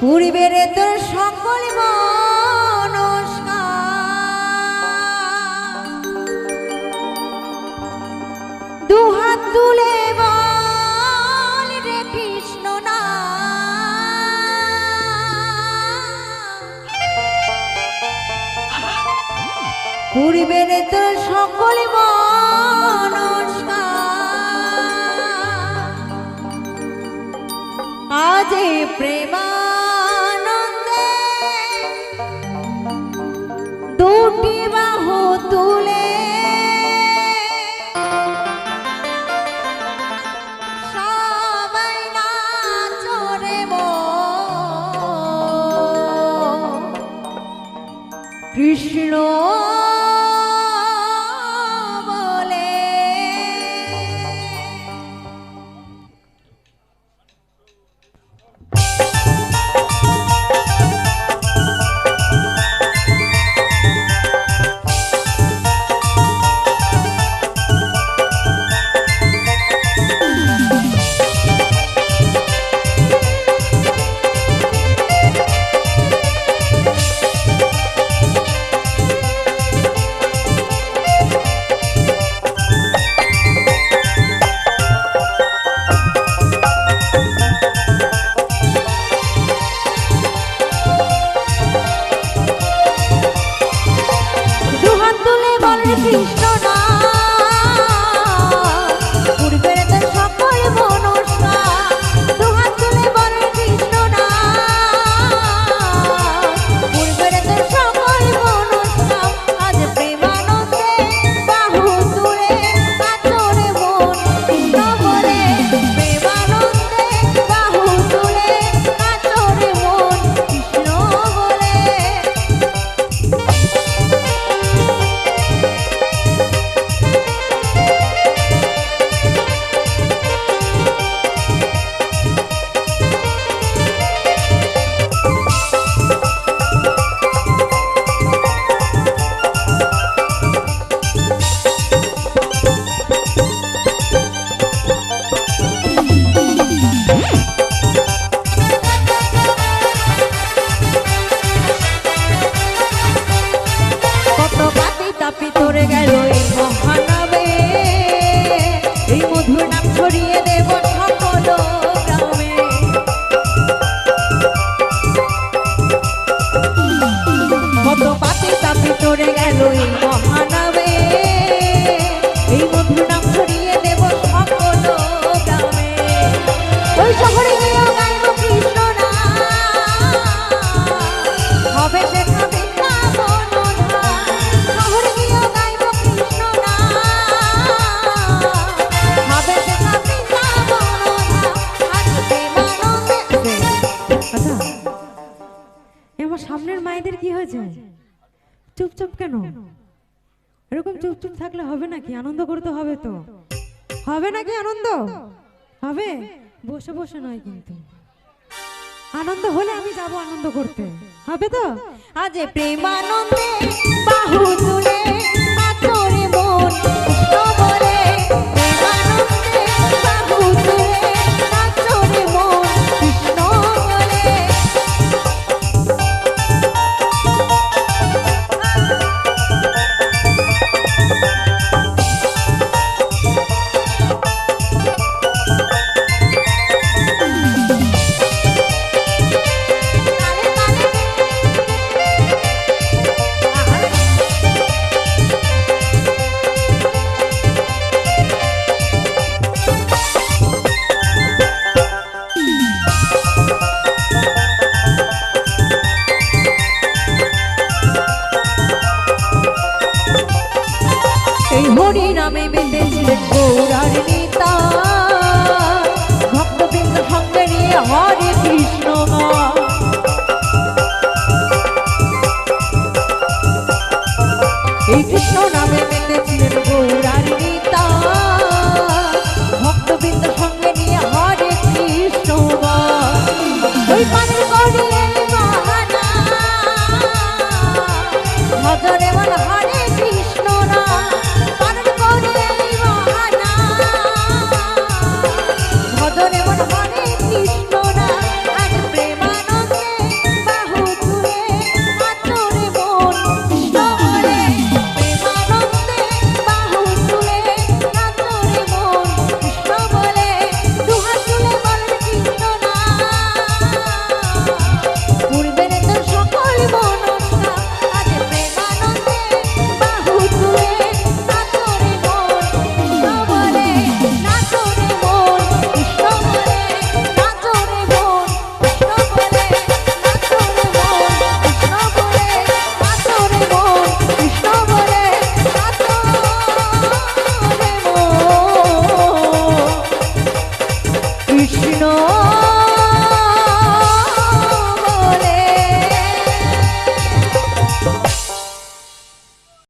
পূর্বের তোর সকল দুহাত তুলে কৃষ্ণ সামনের মায়েদের কি হয়েছে? চুপচুপ কেন? এরকম চুপচুপ থাকলে হবে নাকি? আনন্দ করতে হবে তো। হবে নাকি আনন্দ? হবে। বসে বসে নয় কিন্তু। আনন্দ হলে আমি যাব আনন্দ করতে। হবে তো? আজ প্রেমানন্দে বাহু তুলে নামে বেঁধেছিলেন গৌরার নেতা ভক্তবৃন্দ সঙ্গে নিয়ে হরে কৃষ্ণ নাম। এই কৃষ্ণ নামে বেঁধেছিলেন গৌরার নেতা ভক্তবৃন্দ সঙ্গে নিয়ে হরে কৃষ্ণ নাম। ওই পানের গড়িয়ে